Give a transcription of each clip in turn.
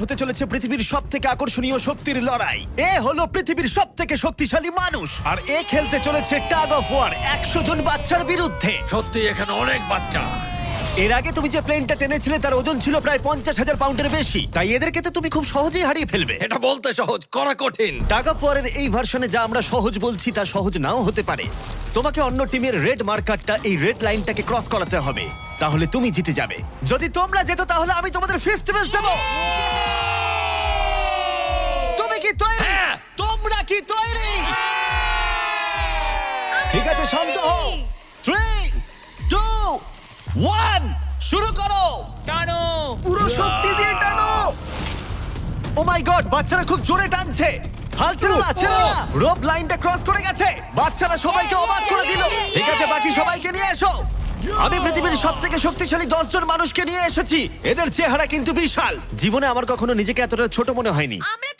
হতে চলেছে পৃথিবীর সব থেকে আকর্ষণীয় শক্তির লড়াই। এ হলো পৃথিবীর সব থেকে শক্তিশালী মানুষ। আর এ খেলতে চলেছে টাগ অফ ওয়ার একশো জন বাচ্চার বিরুদ্ধে। সত্যি এখানে অনেক বাচ্চা। এর আগে তুমি যে প্লেনটা টেনেছিলে তার ওজন ছিল প্রায় পঞ্চাশ হাজার পাউন্ডের বেশি। তাই এদেরকে তো তুমি খুব সহজেই হারিয়ে ফেলবে। এটা বলতে সহজ করা কঠিন। টাকা পরের এই ভার্সনে যা আমরা সহজ বলছি তা সহজ নাও হতে পারে। তোমাকে অন্য টিমের রেড মার্কারটা এই রেড লাইনটাকে ক্রস করাতে হবে। তাহলে তুমি জিতে যাবে। যদি তোমরা যেত তাহলে আমি তোমাদের ফেস্টিভ্যাল দেব। কি তৈরি? হ্যাঁ। তোমরা কি তৈরি? ঠিক আছে শান্ত হও। থ্রি টু ওয়ান শুরু করো। টানো। পুরো শক্তি দিয়ে টানো। ও মাই গড Oh বাচ্চারা খুব জোরে টানছে। হাল ছেড়ো না ছেড়ো না। রোপ লাইনটা ক্রস করে গেছে। বাচ্চারা সবাইকে অবাক করে দিল। ঠিক আছে বাকি সবাইকে নিয়ে এসো। আমি পৃথিবীর সব থেকে শক্তিশালী দশ জন মানুষকে নিয়ে এসেছি। এদের চেহারা কিন্তু বিশাল। জীবনে আমার কখনো নিজেকে এতটা ছোট মনে হয়নি। আমরা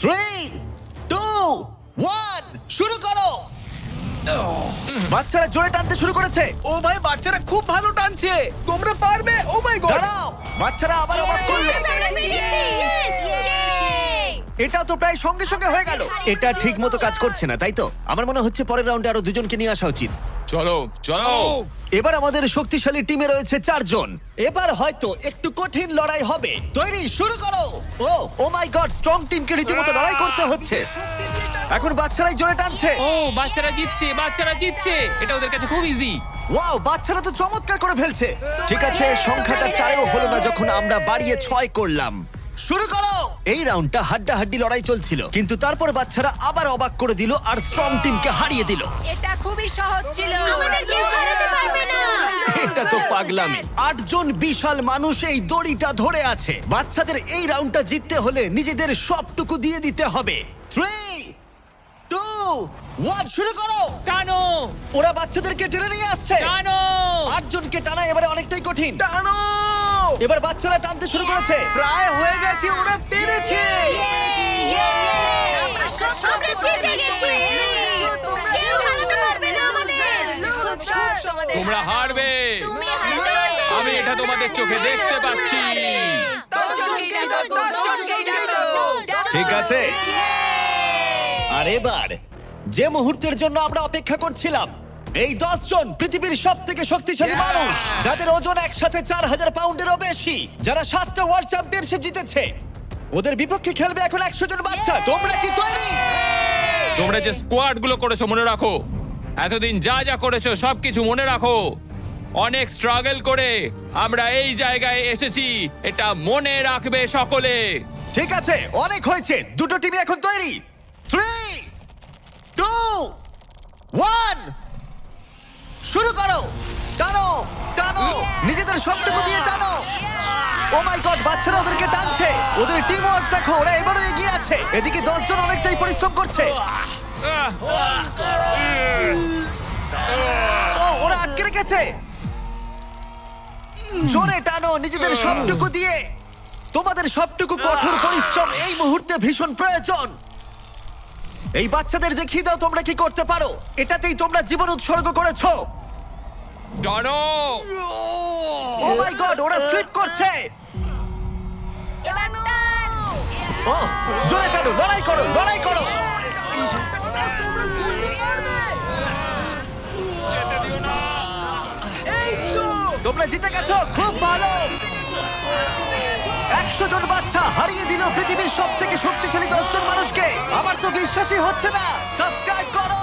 থ্রি টু ওয়ান শুরু করো। বাচ্চারা জোরে টানতে শুরু করেছে। ও ভাই বাচ্চারা খুব ভালো টানছে। তোমরা পারবে? ও মাই গড দাঁড়াও বাচ্চারা আবার অবাক করলে। এটা তো প্রায় সঙ্গে সঙ্গে হয়ে গেল। এটা ঠিক মতো কাজ করছে না তাই তো? আমার মনে হচ্ছে পরের রাউন্ডে আরও দুজনকে নিয়ে আসা উচিত। চলো চলো। এবার আমাদের শক্তিশালী টিমে রয়েছে চারজন। এবার হয়তো একটু কঠিন লড়াই হবে। তৈরি শুরু করো। ও ও মাই গড স্ট্রং টিমকে রীতিমতো লড়াই করতে হচ্ছে। এখন বাচ্চারাই জোরে টানছে। ও বাচ্চারা জিতছে বাচ্চারা জিতছে। এটা ওদের কাছে খুব ইজি ওয়াও বাচ্চারা তো চমৎকার করে ফেলছে। ঠিক আছে সংখ্যাটা চারেও হলো না যখন আমরা বাড়িয়ে ছয় করলাম। শুরু করো! এই রাউন্ডটা হাড্ডাহাড্ডি লড়াই চলছিল কিন্তু তারপর বাচ্চারা আবার অবাক করে দিল আর স্ট্রং টিমকে হারিয়ে দিল। এটা খুবই সহজ ছিল। আমাদের কেউ হারাতে পারবে না। এটা তো পাগলামি। আটজন বিশাল মানুষ এই দড়িটা ধরে আছে। বাচ্চাদের এই রাউন্ডটা জিততে হলে নিজেদের সবটুকু দিয়ে দিতে হবে। থ্রি টু ওয়ান শুরু করো। টানো। ওরা বাচ্চাদেরকে টেনে নিয়ে আসছে। টানো। আটজনকে টানা এবারে অনেকটাই কঠিন। টানো। এবার বাচ্চারা টানতে শুরু করেছে। প্রায় হয়ে গেছে ওরা পেরেছে। আমরা সব জিতে গেছি তোমরা হারবে। আমি এটা তোমাদের চোখে দেখতে পাচ্ছি। ঠিক আছে। আর এবার যে মুহূর্তের জন্য আমরা অপেক্ষা করছিলাম এই দশ জন পৃথিবীর সব থেকে শক্তিশালী মানুষ যাদের ওজন একসাথে চার হাজার পাউন্ডেরও বেশি যারা সাতটা ওয়ার্ল্ড চ্যাম্পিয়নশিপ জিতেছে। ওদের বিপক্ষে খেলবে এখন একশো জন বাচ্চা। তোমরা কি তৈরি? তোমরা যে স্কোয়াডগুলো করেছ মনে রাখো। এতদিন যা যা করেছ, সবকিছু মনে রাখো। অনেক স্ট্রাগল করে আমরা এই জায়গায় এসেছি, এটা মনে রাখবে সকলে। ঠিক আছে, অনেক হয়েছে। দুটো টিমই এখন তৈরি। থ্রি টু ওয়ান শুরু করো। টানো টানো। নিজেদের সবটুকু দিয়ে টানো। ও মাই গড বাচ্চারা ওদেরকে টানছে। ওদের টিম ওয়ার্ক দেখো, ওরা এবারও এগিয়ে আছে। এদিকে দশজন অনেকটাই পরিশ্রম করছে! ও ওরা আটকে রেখেছে। জোরে টানো নিজেদের সবটুকু দিয়ে। তোমাদের সবটুকু কঠোর পরিশ্রম এই মুহূর্তে ভীষণ প্রয়োজন। এই বাচ্চাদের দেখিয়ে দাও তোমরা কি করতে পারো। এটাতেই তোমরা জীবন উৎসর্গ করেছ। টানো। ও মাই গড ওরা স্লিপ করছে। এবার টান ও জোরে টানো লড়াই করো লড়াই করো। জিতে গেছো, খুব ভালো। একশো জন বাচ্চা হারিয়ে দিল পৃথিবীর সব থেকে শক্তিশালী দশজন মানুষকে। আমার তো বিশ্বাসই হচ্ছে না। সাবস্ক্রাইব করো।